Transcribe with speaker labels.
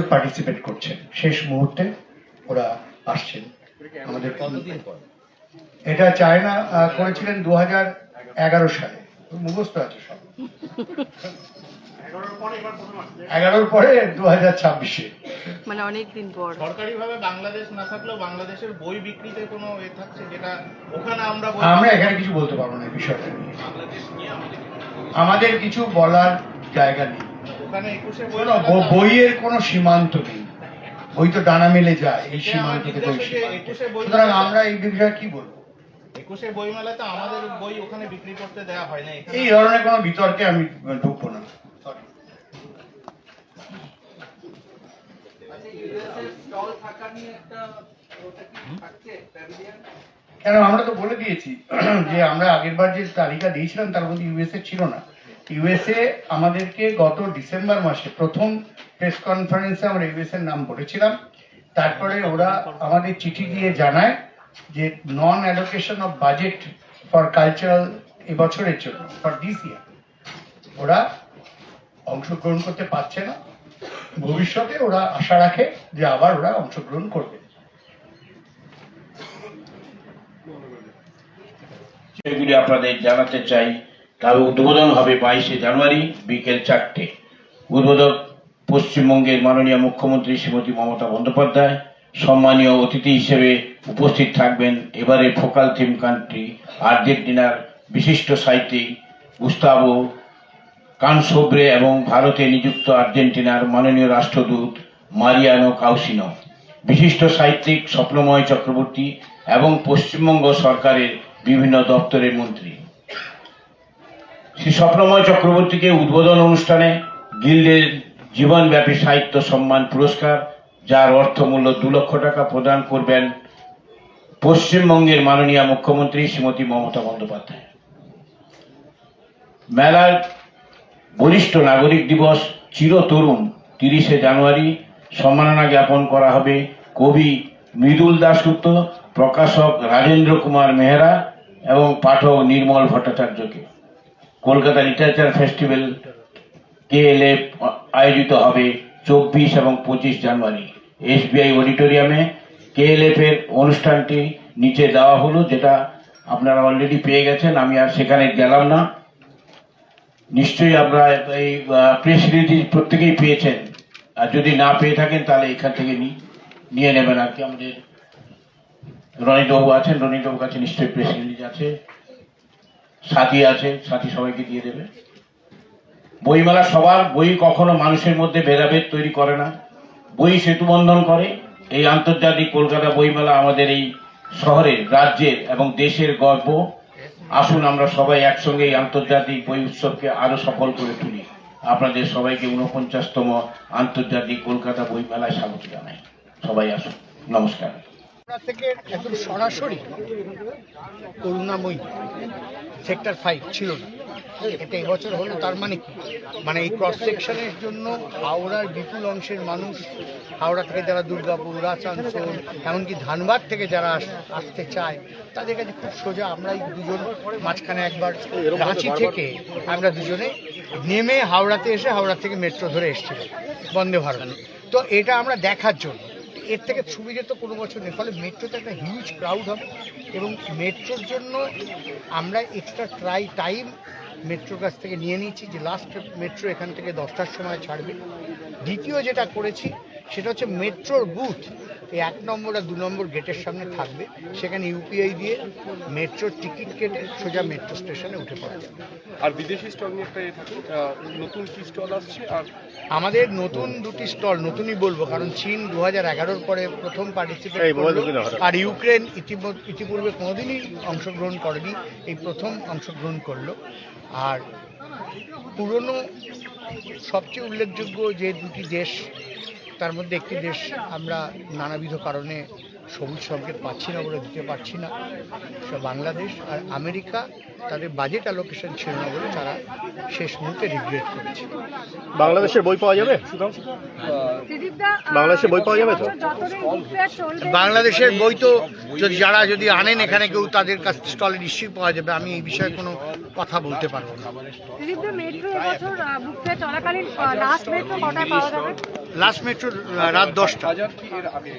Speaker 1: Participate করছেন। শেষ মুহূর্তে ওরা আসছেন। আমাদের এটা চায়না করেছিলেন দু হাজার এগারো সালে। মুখস্থ আছে সব। এগারোর পরে দু হাজার ছাব্বিশে।
Speaker 2: মানে অনেক দিন পর।
Speaker 3: সরকারিভাবে বাংলাদেশ না থাকলেও বাংলাদেশের বই বিক্রিতে কোনো এ থাকছে যেটা ওখানে আমরা
Speaker 1: আমরা এখানে কিছু বলতে পারব না এই বিষয়টা নিয়ে। আমাদের কিছু বলার জায়গা নেই। বইয়ের কোনো সীমান্ত নেই। বই তো ডানা মেলে যায় এই সীমান্ত থেকে ওই সীমান্ত। সুতরাং আমরা এই বিষয়ে কি বলব?
Speaker 3: একুশে বই আমাদের বই ওখানে বিক্রি করতে দেওয়া হয় না
Speaker 1: এই ধরনের কোনো বিতর্কে আমি ঢুকবো না। কেন আমরা তো বলে দিয়েছি যে আমরা আগের বার যে তালিকা দিয়েছিলাম তার মধ্যে ইউএসএ ছিল না। ইউএসএ আমাদেরকে গত ডিসেম্বর মাসে প্রথম প্রেস কনফারেন্সে আমরা ইউএসএ নাম বলেছিলাম। তারপরে ওরা আমাদের চিঠি দিয়ে জানায় যে non allocation of budget for cultural এবছরের জন্য ফর দিস ইয়ার ওরা অংশগ্রহণ করতে পারছে না। ভবিষ্যতে ওরা আশা রাখে যে আবার ওরা অংশগ্রহণ করবে।
Speaker 4: সেগুলি আপনাদের জানাতে চাই। তবে উদ্বোধন হবে বাইশে জানুয়ারি বিকেল চারটে। উদ্বোধক পশ্চিমবঙ্গের মাননীয় মুখ্যমন্ত্রী শ্রীমতী মমতা বন্দ্যোপাধ্যায়, সম্মানীয় অতিথি হিসেবে উপস্থিত থাকবেন এবারে ফোকাল থিম কান্ট্রি আর্জেন্টিনার বিশিষ্ট সাহিত্যিক গুস্তাভো কানসোব্রে এবং ভারতে নিযুক্ত আর্জেন্টিনার মাননীয় রাষ্ট্রদূত মারিয়ানো কাউসিনো। বিশিষ্ট সাহিত্যিক স্বপ্নময় চক্রবর্তী এবং পশ্চিমবঙ্গ সরকারের বিভিন্ন দপ্তরের মন্ত্রী। শ্রী স্বপ্নময় চক্রবর্তীকে উদ্বোধন অনুষ্ঠানে গিল্ডের জীবনব্যাপী সাহিত্য সম্মান পুরস্কার, যার অর্থমূল্য দু লক্ষ টাকা প্রদান করবেন পশ্চিমবঙ্গের মাননীয় মুখ্যমন্ত্রী শ্রীমতী মমতা বন্দ্যোপাধ্যায়। মেলার বরিষ্ঠ নাগরিক দিবস চিরতরুণ তিরিশে জানুয়ারি সম্মাননা জ্ঞাপন করা হবে কবি মৃদুল দাশগুপ্ত, প্রকাশক রাজেন্দ্র কুমার মেহরা এবং পাঠক নির্মল ভট্টাচার্যকে। কলকাতা লিটারেচার ফেস্টিভ্যাল কেএলএফ আয়োজিত হবে চব্বিশ এবং পঁচিশ জানুয়ারি। এসবিআই অডিটোরিয়ামে কেএলএফ এর অনুষ্ঠানটি নিচে দেওয়া হলো, যেটা আপনারা অলরেডি পেয়ে গেছেন, আমি আর সেখানে গেলাম না। নিশ্চয়ই আপনারা এই প্রেস রিলিজ প্রত্যেকেই পেয়েছেন। আর যদি না পেয়ে থাকেন, তাহলে এখান থেকে নিয়ে নেবেন। আর কি আমাদের রনিতবাবু আছেন রনিতবাবুর কাছে নিশ্চয়ই প্রেস রিলিজ আছে। সাথী আছে, সাথী সবাইকে দিয়ে দেবে। বইমেলা সবার, বই কখনো মানুষের মধ্যে ভেদাভেদ তৈরি করে না। বই সেতু বন্ধন করে। এই আন্তর্জাতিক কলকাতা বইমেলা আমাদের এই শহরের, রাজ্যের এবং দেশের গর্ব। আসুন আমরা সবাই একসঙ্গে এই আন্তর্জাতিক বই উৎসবকে আরও সফল করে তুলি। আপনাদের সবাইকে উনপঞ্চাশতম আন্তর্জাতিক কলকাতা বই মেলায় স্বাগত জানাই। সবাই আসুন, নমস্কার।
Speaker 5: থেকে একদম সরাসরি করুণাময়ী সেক্টর ফাইভ ছিল না। এটা এবছর হলো, তার মানে কি? মানে এই ক্রস সেকশনের জন্য হাওড়ার বিপুল অংশের মানুষ, হাওড়া থেকে যারা দুর্গাপুর, আসানসোল, এমনকি ধানবাদ থেকে যারা আসতে চায়, তাদের কাছে খুব সোজা আমরা দুজন মাঝখানে একবার রাঁচি থেকে আমরা দুজনে নেমে হাওড়াতে এসে হাওড়া থেকে মেট্রো ধরে এসেছিলাম। বন্দে ভারত। তো এটা আমরা দেখার জন্য। এর থেকে সুবিধে তো কোনো বছর নেই। ফলে মেট্রোতে একটা হিউজ ক্রাউড হবে এবং মেট্রোর জন্য আমরা এক্সট্রা ট্রাই টাইম মেট্রোর কাছ থেকে নিয়ে নিয়েছি যে লাস্ট মেট্রো এখান থেকে দশটার সময় ছাড়বে। দ্বিতীয় যেটা করেছি সেটা হচ্ছে মেট্রোর বুথ এই এক নম্বর আর দু নম্বর গেটের সামনে থাকবে। সেখানে ইউপিআই দিয়ে মেট্রোর টিকিট কেটে সোজা মেট্রো স্টেশনে উঠে পড়া যাবে।
Speaker 6: আর বিদেশি স্টল নিয়ে একটা আহ, নতুন কি স্টল আসছে আর?
Speaker 5: আমাদের নতুন দুটি স্টল নতুনই বলব কারণ চীন দু হাজার এগারোর পরে প্রথম পার্টিসিপেট আর ইউক্রেন ইতিপূর্বে কোনোদিনই অংশগ্রহণ করেনি এই প্রথম অংশগ্রহণ করল। আর পুরনো সবচেয়ে উল্লেখযোগ্য যে দুটি দেশ তার মধ্যে একটি দেশ আমরা নানাবিধ কারণে সবুজ সংকেত পাচ্ছি না বলে দিতে পারছি না সে বাংলাদেশ। আর আমেরিকা তাদের বাজেট অ্যালোকেশন ছিল না বলে তারা শেষ মুহূর্তে রিগ্রেট করেছে।
Speaker 7: বাংলাদেশের বই পাওয়া যাবে? বাংলাদেশের বই পাওয়া যাবে তো?
Speaker 5: বাংলাদেশের বই তো যদি যারা যদি আনেন এখানে কেউ তাদের কাছ স্টলে নিশ্চয়ই পাওয়া যাবে। আমি এই বিষয়ে কোনো কথা বলতে পারব না।
Speaker 8: লাস্ট মেট্রো কটায় পাওয়া যাবে?
Speaker 5: লাস্ট মেট্রো রাত দশটা।
Speaker 6: বাজার কি এর আগে